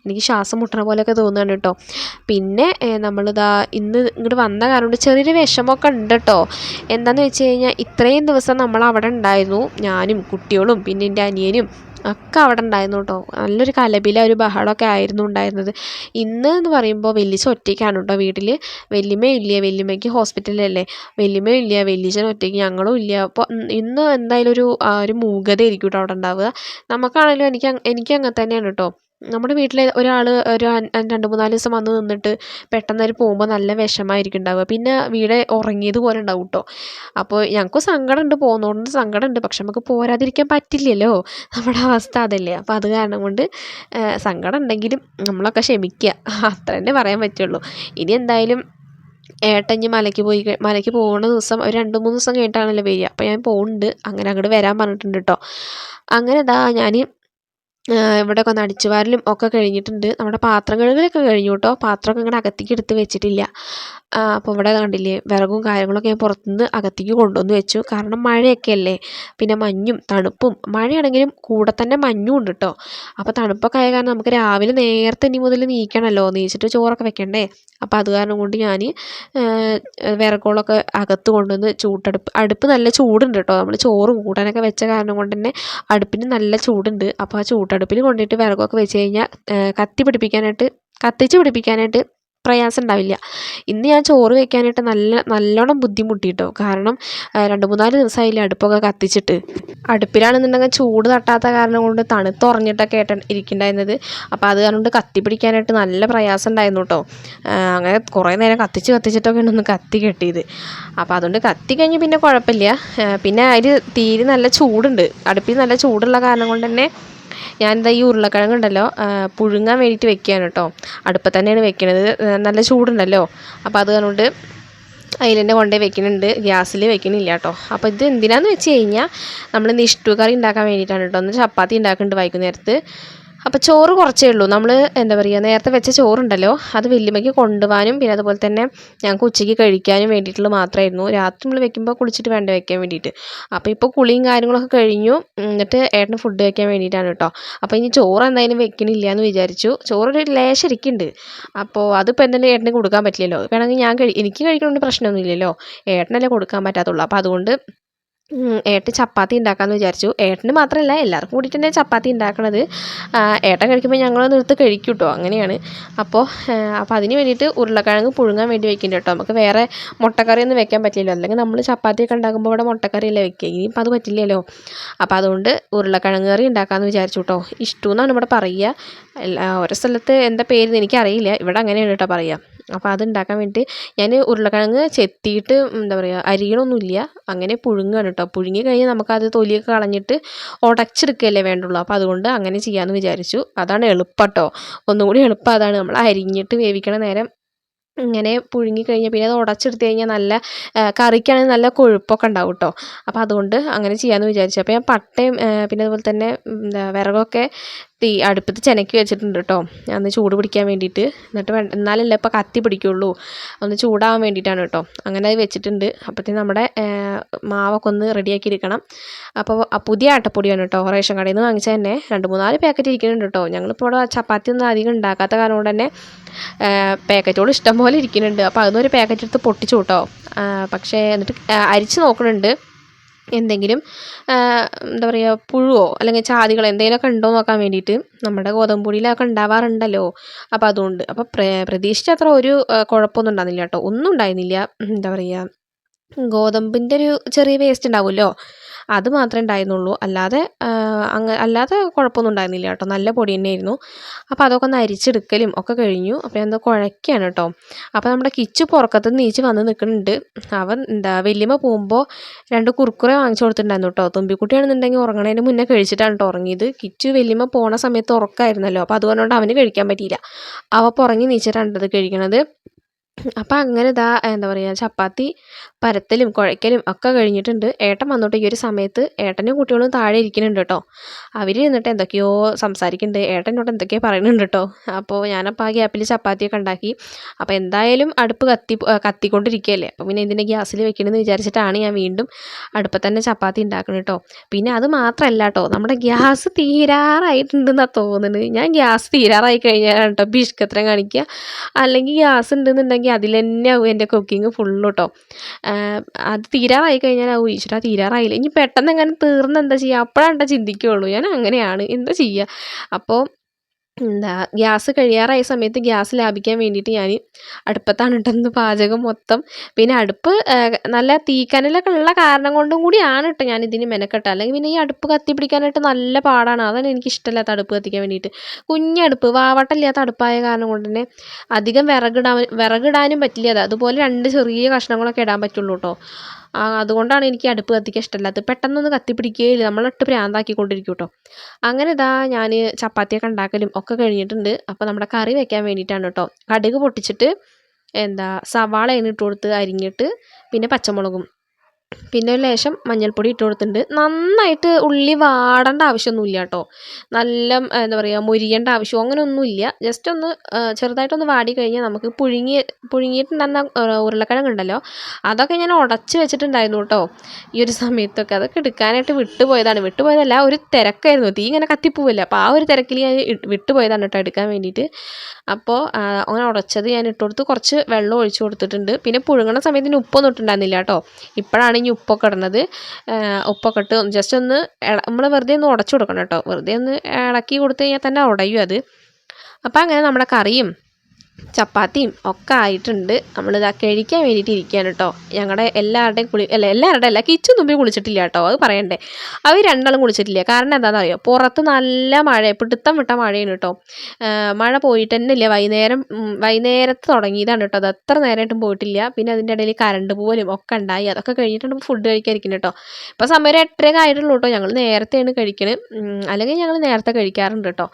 A: എനിക്ക് ശ്വാസം മുട്ടണ പോലെയൊക്കെ തോന്നുകയാണ് കേട്ടോ. പിന്നെ നമ്മളിതാ ഇന്ന് ഇങ്ങോട്ട് വന്ന കാരണം ചെറിയൊരു വിഷമമൊക്കെ ഉണ്ട് കേട്ടോ. എന്താണെന്ന് വെച്ച് കഴിഞ്ഞാൽ ഇത്രയും ദിവസം നമ്മൾ അവിടെ ഉണ്ടായിരുന്നു. ഞാനും കുട്ടികളും പിന്നെ എന്റെ അനിയനും ഒക്കെ അവിടെ ഉണ്ടായിരുന്നു കേട്ടോ. നല്ലൊരു കലപില ഒരു ബഹളമൊക്കെ ആയിരുന്നു ഉണ്ടായിരുന്നത്. ഇന്ന് എന്ന് പറയുമ്പോൾ വലിയ ഒറ്റയ്ക്കാണ് കേട്ടോ വീട്ടിൽ വല്യമ്മ ഇല്ല വല്യമ്മയ്ക്ക് ഹോസ്പിറ്റലല്ലേ? വല്യമ്മ ഇല്ല വല്യച്ഛൻ ഒറ്റയ്ക്ക് ഞങ്ങളും ഇല്ല. അപ്പോൾ ഇന്ന് എന്തായാലും ഒരു ഒരു മൂകത ആയിരിക്കും കേട്ടോ അവിടെ ഉണ്ടാവുക. നമുക്കാണെങ്കിലും എനിക്ക് എനിക്ക് അങ്ങനെ തന്നെയാണ് കേട്ടോ. നമ്മുടെ വീട്ടിലെ ഒരാൾ ഒരു രണ്ട് മൂന്നാൽ ദിവസം വന്ന് നിന്നിട്ട് പെട്ടെന്ന് അവർ പോകുമ്പോൾ നല്ല വിഷമമായിരിക്കും ഉണ്ടാവുക പിന്നെ വീട് ഉറങ്ങിയത് പോലെ ഉണ്ടാവും കേട്ടോ അപ്പോൾ ഞങ്ങൾക്ക് സങ്കടമുണ്ട് പോകുന്നതുകൊണ്ട് സങ്കടമുണ്ട് പക്ഷെ നമുക്ക് പോരാതിരിക്കാൻ പറ്റില്ലല്ലോ. നമ്മുടെ അവസ്ഥ അതല്ലേ. അപ്പോൾ അത് കാരണം കൊണ്ട് സങ്കടം ഉണ്ടെങ്കിലും നമ്മളൊക്കെ ക്ഷമിക്കുക അത്ര തന്നെ പറയാൻ പറ്റുള്ളൂ. ഇനി എന്തായാലും ഏട്ടഞ്ഞ് മലയ്ക്ക് പോയി മലയ്ക്ക് പോകുന്ന ദിവസം ഒരു രണ്ട് മൂന്ന് ദിവസം കഴിഞ്ഞിട്ടാണല്ലോ വരിക. അപ്പോൾ ഞാൻ പോകുന്നുണ്ട് അങ്ങനെ അങ്ങോട്ട് വരാൻ പറഞ്ഞിട്ടുണ്ട് കേട്ടോ അങ്ങനെ ഇതാ ഞാൻ ഇവിടെയൊക്കെ ഒന്ന് അടിച്ചു വാരലും ഒക്കെ കഴിഞ്ഞിട്ടുണ്ട്. നമ്മുടെ പാത്രം കഴുകലൊക്കെ കഴിഞ്ഞു കേട്ടോ പാത്രമൊക്കെ ഇങ്ങനെ അകത്തേക്ക് എടുത്ത് വെച്ചിട്ടില്ല. അപ്പോൾ ഇവിടെ കണ്ടില്ലേ വിറകും കാര്യങ്ങളൊക്കെ ഞാൻ പുറത്തുനിന്ന് അകത്തേക്ക് കൊണ്ടുവന്ന് വെച്ചു. കാരണം മഴയൊക്കെ അല്ലേ? പിന്നെ മഞ്ഞും തണുപ്പും. മഴയാണെങ്കിലും കൂടെ തന്നെ മഞ്ഞും ഉണ്ട് കേട്ടോ അപ്പോൾ തണുപ്പൊക്കെ ആയ കാരണം നമുക്ക് രാവിലെ നേരത്തെ ഇനി മുതൽ നീക്കണമല്ലോ നീച്ചിട്ട് ചോറൊക്കെ വെക്കണ്ടേ? അപ്പോൾ അത് കാരണം കൊണ്ട് ഞാൻ വിറകുകളൊക്കെ അകത്ത് കൊണ്ടുവന്ന് ചൂട്ടടുപ്പ്. അടുപ്പ് നല്ല ചൂടുണ്ട് കേട്ടോ നമ്മൾ ചോറ് കൂട്ടാനൊക്കെ വെച്ച കാരണം കൊണ്ട് തന്നെ അടുപ്പിന് നല്ല ചൂടുണ്ട്. അപ്പോൾ ആ ചൂട്ടടുപ്പിൽ കൊണ്ടിട്ട് വിറകൊക്കെ വെച്ച് കഴിഞ്ഞാൽ കത്തി പിടിപ്പിക്കാനായിട്ട് കത്തിച്ച് പിടിപ്പിക്കാനായിട്ട് പ്രയാസം ഉണ്ടാവില്ല. ഇന്ന് ഞാൻ ചോറ് വെക്കാനായിട്ട് നല്ല നല്ലോണം ബുദ്ധിമുട്ടി കേട്ടോ കാരണം രണ്ട് മൂന്നാൽ ദിവസമായില്ലേ അടുപ്പൊക്കെ കത്തിച്ചിട്ട്. അടുപ്പിലാണെന്നുണ്ടെങ്കിൽ ചൂട് തട്ടാത്ത കാരണം കൊണ്ട് തണുത്തുറഞ്ഞിട്ടൊക്കെ ആയിട്ട് ഇരിക്കുന്നുണ്ടായിരുന്നത്. അപ്പോൾ അത് കാരണം കൊണ്ട് കത്തി പിടിക്കാനായിട്ട് നല്ല പ്രയാസം ഉണ്ടായിരുന്നു കേട്ടോ. അങ്ങനെ കുറേ നേരം കത്തിച്ച് കത്തിച്ചിട്ടൊക്കെയാണ് ഒന്ന് കത്തി കെട്ടിയത്. അപ്പോൾ അതുകൊണ്ട് കത്തി കഴിഞ്ഞ് പിന്നെ കുഴപ്പമില്ല. പിന്നെ അതിൽ തീരെ നല്ല ചൂടുണ്ട്. അടുപ്പിൽ നല്ല ചൂടുള്ള കാരണം കൊണ്ട് തന്നെ ഞാൻ എന്താ ഈ ഉരുളക്കിഴങ്ങ് ഉണ്ടല്ലോ പുഴുങ്ങാൻ വേണ്ടിയിട്ട് വെക്കുകയാണ് കേട്ടോ. അടുപ്പത്ത് തന്നെയാണ് വെക്കണത്. നല്ല ചൂടുണ്ടല്ലോ. അപ്പോൾ അത് കണ്ടുകൊണ്ട് അതിൽ തന്നെ കൊണ്ടുപോയി വെക്കുന്നുണ്ട് ഗ്യാസിൽ വെക്കണില്ല കേട്ടോ. അപ്പോൾ ഇത് എന്തിനാന്ന് വെച്ച് കഴിഞ്ഞാൽ നമ്മൾ ഇന്ന് ഉണ്ടാക്കാൻ വേണ്ടിയിട്ടാണ് കേട്ടോ. ഒന്ന് ചപ്പാത്തി ഉണ്ടാക്കുന്നുണ്ട് വൈകുന്നേരത്ത്. അപ്പോൾ ചോറ് കുറച്ചേ ഉള്ളൂ. നമ്മൾ എന്താ പറയുക നേരത്തെ വെച്ച ചോറുണ്ടല്ലോ അത് വല്യമ്മയ്ക്ക് കൊണ്ടുപോകാനും പിന്നെ അതുപോലെ തന്നെ ഞങ്ങൾക്ക് ഉച്ചയ്ക്ക് കഴിക്കാനും വേണ്ടിയിട്ടുള്ള മാത്രമായിരുന്നു. രാത്രി നമ്മൾ വെക്കുമ്പോൾ കുളിച്ചിട്ട് വേണ്ട വെക്കാൻ വേണ്ടിയിട്ട്. അപ്പോൾ ഇപ്പോൾ കുളിയും കാര്യങ്ങളൊക്കെ കഴിഞ്ഞു. എന്നിട്ട് ഏട്ടന് ഫുഡ് വെക്കാൻ വേണ്ടിയിട്ടാണ് കേട്ടോ. അപ്പോൾ ഇനി ചോറ് എന്തായാലും വെക്കണില്ല എന്ന് വിചാരിച്ചു. ചോറ് ഒരു ലേശം ഇരിക്കുന്നുണ്ട് അപ്പോൾ അതിപ്പോൾ എന്തായാലും ഏട്ടന് കൊടുക്കാൻ പറ്റില്ലല്ലോ. വേണമെങ്കിൽ ഞാൻ കഴി എനിക്ക് കഴിക്കണമെന്ന് പ്രശ്നമൊന്നുമില്ലല്ലോ. ഏട്ടനല്ലേ കൊടുക്കാൻ പറ്റാത്തുള്ളൂ. അപ്പോൾ അതുകൊണ്ട് ഏട്ടൻ ചപ്പാത്തി ഉണ്ടാക്കാമെന്ന് വിചാരിച്ചു. ഏട്ടന് മാത്രമല്ല എല്ലാവർക്കും കൂടിയിട്ട് തന്നെ ചപ്പാത്തി ഉണ്ടാക്കണത്. ഏട്ടൻ കഴിക്കുമ്പോൾ ഞങ്ങൾ നിർത്ത് കഴിക്കും കേട്ടോ അങ്ങനെയാണ് അപ്പോൾ അപ്പോൾ അതിന് വേണ്ടിയിട്ട് ഉരുളക്കിഴങ്ങ് പുഴുങ്ങാൻ വേണ്ടി വെക്കുന്നുണ്ട് കേട്ടോ. നമുക്ക് വേറെ മുട്ടക്കറിയൊന്നും വെക്കാൻ പറ്റില്ലല്ലോ. അല്ലെങ്കിൽ നമ്മൾ ചപ്പാത്തിയൊക്കെ ഉണ്ടാക്കുമ്പോൾ ഇവിടെ മുട്ടക്കറിയല്ലേ വെക്കുക ഇനിയിപ്പോൾ അത് പറ്റില്ലല്ലോ. അപ്പോൾ അതുകൊണ്ട് ഉരുളക്കിഴങ്ങ് കറി ഉണ്ടാക്കാമെന്ന് വിചാരിച്ചു കേട്ടോ. ഇഷ്ടമെന്നാണ് ഇവിടെ പറയുക. ഓരോ സ്ഥലത്ത് എന്താ പേര് എനിക്കറിയില്ല. ഇവിടെ അങ്ങനെയാണ് കേട്ടോ പറയുക. അപ്പോൾ അത് ഉണ്ടാക്കാൻ വേണ്ടിയിട്ട് ഞാൻ ഉരുളക്കിഴങ്ങ് ചെത്തിയിട്ട് എന്താ പറയുക അരിയണമൊന്നുമില്ല അങ്ങനെ പുഴുങ്ങുകയാണ് കേട്ടോ പുഴുങ്ങി കഴിഞ്ഞാൽ നമുക്കത് തൊലിയൊക്കെ കളഞ്ഞിട്ട് ഉടച്ചെടുക്കുകയല്ലേ വേണ്ടുള്ളൂ. അപ്പോൾ അതുകൊണ്ട് അങ്ങനെ ചെയ്യാമെന്ന് വിചാരിച്ചു. അതാണ് എളുപ്പട്ടോ ഒന്നും കൂടി എളുപ്പം അതാണ്. നമ്മൾ അരിഞ്ഞിട്ട് വേവിക്കണ നേരം ഇങ്ങനെ പുഴുങ്ങി കഴിഞ്ഞാൽ പിന്നെ അത് ഉടച്ചെടുത്ത് കഴിഞ്ഞാൽ നല്ല കറിക്കാണെങ്കിൽ നല്ല കൊഴുപ്പൊക്കെ ഉണ്ടാവും കേട്ടോ അപ്പോൾ അതുകൊണ്ട് അങ്ങനെ ചെയ്യാമെന്ന് വിചാരിച്ചു. അപ്പോൾ ഞാൻ പട്ടയും പിന്നെ അതുപോലെ തന്നെ എന്താ വിറകൊക്കെ തീ അടുപ്പത്ത് ചെനക്കി വെച്ചിട്ടുണ്ട് കേട്ടോ. അന്ന് ചൂട് പിടിക്കാൻ വേണ്ടിയിട്ട്. എന്നിട്ട് എന്നാലല്ലേ ഇപ്പോൾ കത്തി പിടിക്കുള്ളൂ. ഒന്ന് ചൂടാവാൻ വേണ്ടിയിട്ടാണ് കേട്ടോ. അങ്ങനെ അത് വെച്ചിട്ടുണ്ട്. അപ്പോഴത്തേന് നമ്മുടെ മാവൊക്കെ ഒന്ന് റെഡിയാക്കി ഇരിക്കണം അപ്പോൾ പുതിയ ആട്ടപ്പൊടിയാണ് കേട്ടോ. റേഷൻ കടയിൽ നിന്ന് വാങ്ങിച്ചാൽ തന്നെ രണ്ട് മൂന്നാൽ പാക്കറ്റ് ഇരിക്കുന്നുണ്ട് കേട്ടോ. ഞങ്ങളിപ്പോൾ ഇവിടെ ചപ്പാത്തി ഒന്നും അധികം ഉണ്ടാക്കാത്ത കാരണം കൊണ്ട് തന്നെ പാക്കറ്റുകൾ ഇഷ്ടംപോലെ ഇരിക്കുന്നുണ്ട്. അപ്പോൾ അതൊന്നൊരു പാക്കറ്റ് എടുത്ത് പൊട്ടിച്ചു കേട്ടോ. പക്ഷേ എന്നിട്ട് അരിച്ച് നോക്കുന്നുണ്ട്. എന്തെങ്കിലും എന്താ പറയുക പുഴുവോ അല്ലെങ്കിൽ ചാതികളോ എന്തെങ്കിലുമൊക്കെ ഉണ്ടോ നോക്കാൻ വേണ്ടിയിട്ട് നമ്മുടെ ഗോതമ്പ് പൊടിയിലൊക്കെ ഉണ്ടാവാറുണ്ടല്ലോ. അപ്പോൾ അതുകൊണ്ട് അപ്പോൾ പ്രതീക്ഷിച്ച അത്ര ഒരു കുഴപ്പമൊന്നും ഉണ്ടായിരുന്നില്ല കേട്ടോ. ഒന്നും ഉണ്ടായിരുന്നില്ല. എന്താ പറയുക ഗോതമ്പിന്റെ ഒരു ചെറിയ വേസ്റ്റ് ഉണ്ടാവുമല്ലോ. അത് മാത്രമേ ഉണ്ടായിരുന്നുള്ളൂ. അല്ലാതെ അങ്ങ അല്ലാതെ കുഴപ്പമൊന്നും ഉണ്ടായിരുന്നില്ല കേട്ടോ. നല്ല പൊടി തന്നെയായിരുന്നു. അപ്പോൾ അതൊക്കെ ഒന്ന് അരിച്ചെടുക്കലും ഒക്കെ കഴിഞ്ഞു. അപ്പോൾ എന്തോ കുഴയ്ക്കുകയാണ് കേട്ടോ. അപ്പോൾ നമ്മുടെ കിച്ചു പുറക്കത്ത് നീച്ച് വന്ന് നിൽക്കുന്നുണ്ട്. അവൻ എന്താ വലിയമ്മ പോകുമ്പോൾ രണ്ട് കുറുക്കുറെ വാങ്ങിച്ചു കൊടുത്തിട്ടുണ്ടായിരുന്നു കേട്ടോ. തുമ്പിക്കുട്ടിയാണെന്നുണ്ടെങ്കിൽ ഉറങ്ങണതിന് മുന്നേ കഴിച്ചിട്ടാണ് കേട്ടോ ഉറങ്ങിയത്. കിച്ചു വലിയമ്മ പോണ സമയത്ത് ഉറക്കമായിരുന്നല്ലോ അപ്പോൾ അതുകൊണ്ടുകൊണ്ട് അവന് കഴിക്കാൻ പറ്റിയില്ല. അവ പുറങ്ങി നീച്ചിട്ടാണ് അത് കഴിക്കണത്. അപ്പം അങ്ങനെ ഇതാ എന്താ പറയുക ചപ്പാത്തി പരത്തലും കുഴയ്ക്കലും ഒക്കെ കഴിഞ്ഞിട്ടുണ്ട്. ഏട്ടൻ വന്നോട്ട് ഈ ഒരു സമയത്ത് ഏട്ടനും കുട്ടികളും താഴെ ഇരിക്കുന്നുണ്ട് കേട്ടോ അവർ ഇരുന്നിട്ട് എന്തൊക്കെയോ സംസാരിക്കുന്നുണ്ട്. ഏട്ടനോട് എന്തൊക്കെയോ പറയുന്നുണ്ട് കേട്ടോ അപ്പോൾ ഞാനപ്പോൾ ആ ഗ്യാപ്പിൽ ചപ്പാത്തിയൊക്കെ ഉണ്ടാക്കി. അപ്പോൾ എന്തായാലും അടുപ്പ് കത്തി കത്തിക്കൊണ്ടിരിക്കുകയല്ലേ അപ്പോൾ പിന്നെ ഇതിന്റെ ഗ്യാസിൽ വെക്കണമെന്ന് വിചാരിച്ചിട്ടാണ് ഞാൻ വീണ്ടും അടുപ്പത്ത് തന്നെ ചപ്പാത്തി ഉണ്ടാക്കുന്നത് കേട്ടോ പിന്നെ അത് മാത്രമല്ല കേട്ടോ നമ്മുടെ ഗ്യാസ് തീരാറായിട്ടുണ്ടെന്നാണ് തോന്നുന്നത്. ഞാൻ ഗ്യാസ് തീരാറായി കഴിഞ്ഞാലാണ് കേട്ടോ ബിഷ്കത്രം കാണിക്കുക അല്ലെങ്കിൽ ഗ്യാസ് ഉണ്ടെന്നുണ്ടെങ്കിൽ അതിൽ തന്നെ ആവും എന്റെ കുക്കിംഗ് ഫുള്ള് കേട്ടോ അത് തീരാറായി കഴിഞ്ഞാൽ ആവും. ഈശ്വര തീരാറായില്ല? ഇനി പെട്ടെന്ന് എങ്ങനെ തീർന്ന് എന്താ ചെയ്യുക അപ്പോഴാണ് ചിന്തിക്കുകയുള്ളൂ ഞാൻ അങ്ങനെയാണ്. എന്താ ചെയ്യുക അപ്പോൾ എന്താ ഗ്യാസ് കഴിയാറായ സമയത്ത് ഗ്യാസ് ലാഭിക്കാൻ വേണ്ടിയിട്ട് ഞാൻ അടുപ്പത്താണ് ഇട്ടുന്നത് പാചകം മൊത്തം. പിന്നെ അടുപ്പ് നല്ല തീക്കനലൊക്കെ ഉള്ള കാരണം കൊണ്ടും കൂടിയാണ് കേട്ടോ ഞാൻ ഇതിന് മെനക്കെട്ട. അല്ലെങ്കിൽ പിന്നെ ഈ അടുപ്പ് കത്തിപ്പിടിക്കാനായിട്ട് നല്ല പാടാണ്. അതാണ് എനിക്ക് ഇഷ്ടമില്ലാത്ത അടുപ്പ് കത്തിക്കാൻ വേണ്ടിയിട്ട്. കുഞ്ഞടുപ്പ് വാവട്ടമില്ലാത്ത അടുപ്പായ കാരണം കൊണ്ട് തന്നെ അധികം വിറകിടാൻ വിറകിടാനും പറ്റില്ല. അത് അതുപോലെ രണ്ട് ചെറിയ കഷ്ണങ്ങളൊക്കെ ഇടാൻ പറ്റുള്ളൂ കേട്ടോ. അതുകൊണ്ടാണ് എനിക്ക് അടുപ്പ് കത്തിക്കാൻ ഇഷ്ടമല്ലാത്തത്. പെട്ടെന്നൊന്നും കത്തിപ്പിടിക്കുകയില്ല. നമ്മളിട്ട് ഭ്രാന്താക്കിക്കൊണ്ടിരിക്കും കേട്ടോ അങ്ങനെ ഇതാ ഞാൻ ചപ്പാത്തിയൊക്കെ ഉണ്ടാക്കലും ഒക്കെ കഴിഞ്ഞിട്ടുണ്ട്. അപ്പോൾ നമ്മുടെ കറി വെക്കാൻ വേണ്ടിയിട്ടാണ് കേട്ടോ കടുക് പൊട്ടിച്ചിട്ട് എന്താ സവാള ഇട്ട് കൊടുത്ത് അരിഞ്ഞിട്ട് പിന്നെ പച്ചമുളകും. പിന്നെ ഒരു ലേശം മഞ്ഞൾപ്പൊടി ഇട്ട് കൊടുത്തിട്ടുണ്ട്. നന്നായിട്ട് ഉള്ളി വാടേണ്ട ആവശ്യമൊന്നുമില്ല കേട്ടോ. നല്ല എന്താ പറയുക മുരിയേണ്ട ആവശ്യം അങ്ങനെയൊന്നുമില്ല ജസ്റ്റ് ഒന്ന് ചെറുതായിട്ടൊന്ന് വാടി കഴിഞ്ഞാൽ നമുക്ക് പുഴുങ്ങി പുഴുങ്ങിയിട്ടുണ്ടെന്ന ഉരുളക്കിഴങ്ങ് ഉണ്ടല്ലോ അതൊക്കെ ഞാൻ ഉടച്ച് വെച്ചിട്ടുണ്ടായിരുന്നു കേട്ടോ. ഈ ഒരു സമയത്തൊക്കെ അതൊക്കെ എടുക്കാനായിട്ട് വിട്ടുപോയതാണ്. വിട്ടുപോയതല്ല ഒരു തിരക്കായിരുന്നു. തീ ഇങ്ങനെ കത്തിപ്പോവില്ല. അപ്പോൾ ആ ഒരു തിരക്കിൽ ഞാൻ വിട്ടുപോയതാണ് കേട്ടോ എടുക്കാൻ വേണ്ടിയിട്ട്. അപ്പോൾ അങ്ങനെ ഉടച്ചത് ഞാൻ ഇട്ട് കൊടുത്ത് കുറച്ച് വെള്ളം ഒഴിച്ചു കൊടുത്തിട്ടുണ്ട്. പിന്നെ പുഴുങ്ങണ സമയത്തിന് ഉപ്പൊന്നും ഇട്ടുണ്ടായിരുന്നില്ല കേട്ടോ. ഇപ്പോഴാണ് ഇനി ഉപ്പൊക്കെ ഇടുന്നത് ഉപ്പൊക്കെ ഇട്ട് ജസ്റ്റ് ഒന്ന് നമ്മൾ വെറുതെ ഒന്ന് ഉടച്ചു കൊടുക്കണം കേട്ടോ. വെറുതെ ഒന്ന് ഇളക്കി കൊടുത്തു കഴിഞ്ഞാൽ തന്നെ ഉടയും അത്. അപ്പോൾ അങ്ങനെ നമ്മുടെ കറിയും ചപ്പാത്തിയും ഒക്കെ ആയിട്ടുണ്ട്. നമ്മളിതാ കഴിക്കാൻ വേണ്ടിയിട്ട് ഇരിക്കുകയാണ് കേട്ടോ ഞങ്ങളുടെ എല്ലാവരുടെയും കുളി അല്ല എല്ലാവരുടെ അല്ല കിച്ചു തുമ്പി കുളിച്ചിട്ടില്ല കേട്ടോ അത് പറയണ്ടേ. അവർ രണ്ടാളും കുളിച്ചിട്ടില്ല. കാരണം എന്താണെന്ന് അറിയോ പുറത്ത് നല്ല മഴ പിടുത്തം വിട്ട മഴയാണ് കേട്ടോ മഴ പോയിട്ട് തന്നെ ഇല്ല വൈകുന്നേരം വൈകുന്നേരത്ത് തുടങ്ങിയതാണ് കേട്ടോ അത് എത്ര നേരമായിട്ടും പോയിട്ടില്ല. പിന്നെ അതിന്റെ ഇടയിൽ കറണ്ട് പോലും ഒക്കെ ഉണ്ടായി. അതൊക്കെ കഴിഞ്ഞിട്ടാണ് ഫുഡ് കഴിക്കാതിരിക്കുന്നത് കേട്ടോ ഇപ്പോൾ സമയം എട്ടരയൊക്കെ ആയിട്ടുള്ളൂ കേട്ടോ ഞങ്ങൾ നേരത്തെയാണ് കഴിക്കുന്നത് അല്ലെങ്കിൽ ഞങ്ങൾ നേരത്തെ കഴിക്കാറുണ്ട് കേട്ടോ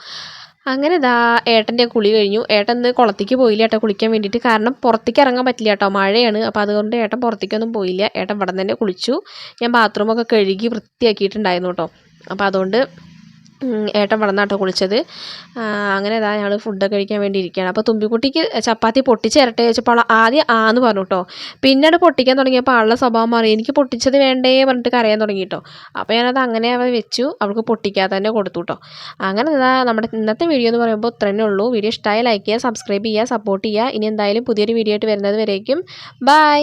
A: അങ്ങനെ ദാ ഏട്ടന്റെ കുളി കഴിഞ്ഞു. ഏട്ടൻ ഇന്ന് കുളത്തേക്ക് പോയില്ല ഏട്ടൻ കുളിക്കാൻ വേണ്ടിയിട്ട്. കാരണം പുറത്തേക്ക് ഇറങ്ങാൻ പറ്റില്ല കേട്ടോ. മഴയാണ്. അപ്പോൾ അതുകൊണ്ട് ഏട്ടൻ പുറത്തേക്കൊന്നും പോയില്ല. ഏട്ടൻ ഇവിടെ തന്നെ കുളിച്ചു. ഞാൻ ബാത്റൂമൊക്കെ കഴുകി വൃത്തിയാക്കിയിട്ടുണ്ടായിരുന്നു കേട്ടോ. അപ്പോൾ അതുകൊണ്ട് ഏട്ടൻ വളർന്നാട്ടോ കുളിച്ചത്. അങ്ങനെ ഇതാ ഞങ്ങൾ ഫുഡൊക്കെ കഴിക്കാൻ വേണ്ടി ഇരിക്കുകയാണ്. അപ്പോൾ തുമ്പിക്കുട്ടിക്ക് ചപ്പാത്തി പൊട്ടിച്ച് ഇരട്ടെ ചോദിച്ചപ്പോൾ ആദ്യം ആ എന്ന് പറഞ്ഞു കേട്ടോ. പിന്നീട് പൊട്ടിക്കാൻ തുടങ്ങിയപ്പോൾ ആളുടെ സ്വഭാവം മാറി. എനിക്ക് പൊട്ടിച്ചത് വേണ്ടേ പറഞ്ഞിട്ട് കരയാൻ തുടങ്ങി കേട്ടോ. അപ്പോൾ ഞാനത് അങ്ങനെ അവ വെച്ചു. അവൾക്ക് പൊട്ടിക്കാതെ തന്നെ കൊടുത്തു കേട്ടോ. അങ്ങനെ ഇതാ നമ്മുടെ ഇന്നത്തെ വീഡിയോ എന്ന് പറയുമ്പോൾ ഇത്രയേ ഉള്ളൂ. വീഡിയോ ഇഷ്ടമായി ലൈക്ക് ചെയ്യുക സബ്സ്ക്രൈബ് ചെയ്യുക സപ്പോർട്ട് ചെയ്യുക. ഇനി എന്തായാലും പുതിയൊരു വീഡിയോ ആയിട്ട് വരുന്നത് വരേക്കും. ബൈ